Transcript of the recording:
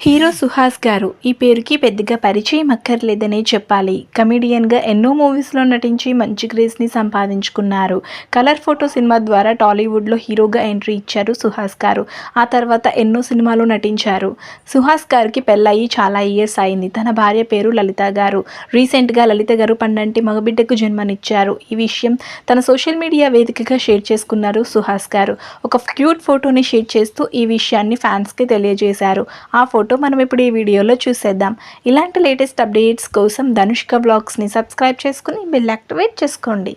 He Suhas గారు ఈ పేరుకి పెద్దగా పరిచయం అక్కర్లేదనే చెప్పాలి. కమెడియన్గా ఎన్నో మూవీస్లో నటించి మంచి క్రేజ్ని సంపాదించుకున్నారు. కలర్ ఫోటో సినిమా ద్వారా టాలీవుడ్లో హీరోగా ఎంట్రీ ఇచ్చారు సుహాస్ గారు. ఆ తర్వాత ఎన్నో సినిమాలు నటించారు. సుహాస్ గారికి పెళ్ళయి చాలా ఇయర్స్ అయింది. తన భార్య పేరు లలిత గారు. రీసెంట్గా లలిత గారు పండంటి మగబిడ్డకు జన్మనిచ్చారు. ఈ విషయం తన సోషల్ మీడియా వేదికగా షేర్ చేసుకున్నారు సుహాస్ గారు. ఒక క్యూట్ ఫోటోని షేర్ చేస్తూ ఈ విషయాన్ని ఫ్యాన్స్కి తెలియజేశారు. ఆ ఫోటో మనం ఇప్పుడు ఈ వీడియోలో చూసేద్దాం. ఇలాంటి లేటెస్ట్ అప్డేట్స్ కోసం ధనుష్క బ్లాగ్స్ని సబ్స్క్రైబ్ చేసుకుని బిల్ యాక్టివేట్ చేసుకోండి.